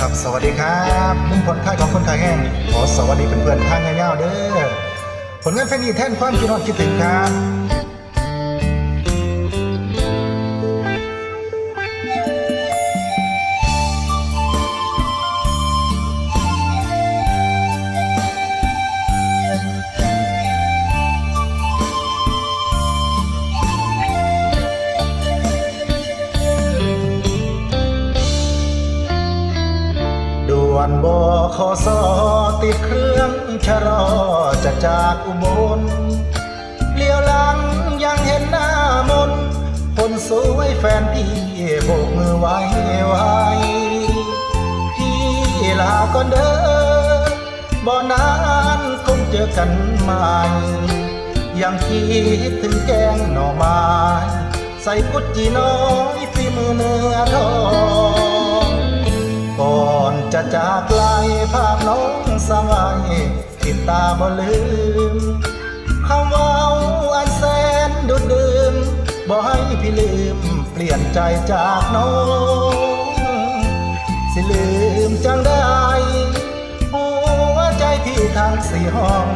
ครับสวัสดีครับนุ่งผลค่ายของคนขายแห้งขอสวัสดีเพื่อนๆทางเงาๆเด้อผลงานเพลงนี้แท่นความคิดนอดคิดถึงครับ ด่วนบขอสอติดเครื่องชะลอจะจากอุบลเลี้ยวหลังยังเห็นหน้ามน คนสวยแฟนพี่โบกมือไว้ไว้พี่ลาก่อนเด้อบ่นานคงเจอกันใหม่ยังคิดถึงแกงหน่อไม้ใส่กุดจีน้อยฝีมือเนื้อ ตาบ่ลืมคำว่าอันแสนดุดดื่มบ่ให้พี่ลืม เปลี่ยนใจจากน้อง สิลืมจังได้หัวใจพี่ทั้งสี่ห้อง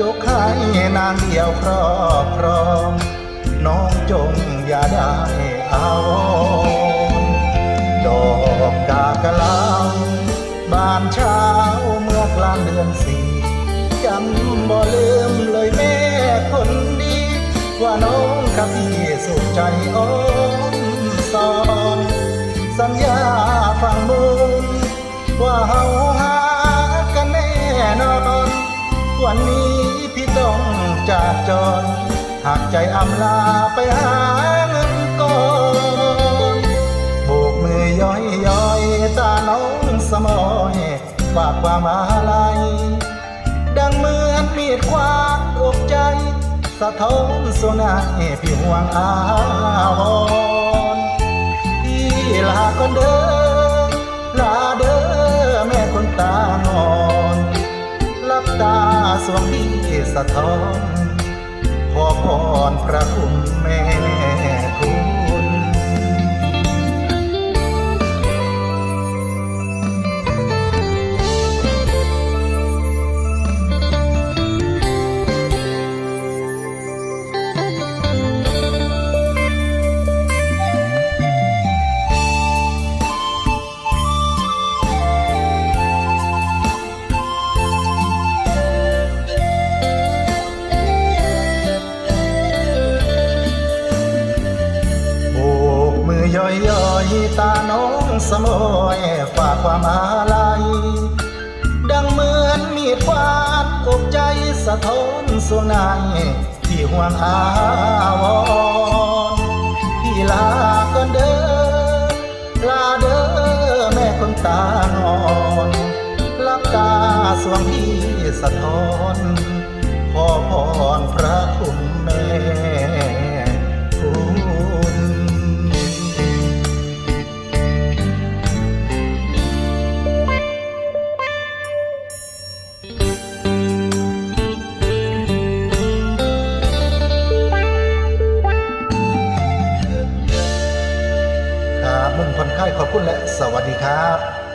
ยกให้นางเดียวครอบครอง น้องจงอย่าได้เอาดอกกากะลาบานช้า อกลางเดือนสี่จำบ่ลืมเลยแม่คนดี ว่าน้องกับพี่สุขใจอ้อมสอนสัญญาฟังมุมว่าเฮาหากันแน่นอน วันนี้พี่ต้องจากจรหากใจอำลาไปหา ฝากความอาลัยดังเหมือนมีดควางอกใจ สะท้อนสุนัขพี่ห่วงอาวรณ์พี่ลาก่อนเด้อลาเด้อแม่คนตางอนลับตาสวงพี่สะท้อนขอพรพระคุณแม่ ย่อยย่อยตาน้องสมอยฝากความอาลัยดังเหมือนมีดฟาดอกใจสะท้อนสุนัยที่ห่วงอาวรพี่ลาก่อนเด้อลาเด้อแม่คนตางอนลับตาสวงพี่สะท้อนขอพรพระคุณแม่ คุณและสวัสดีครับ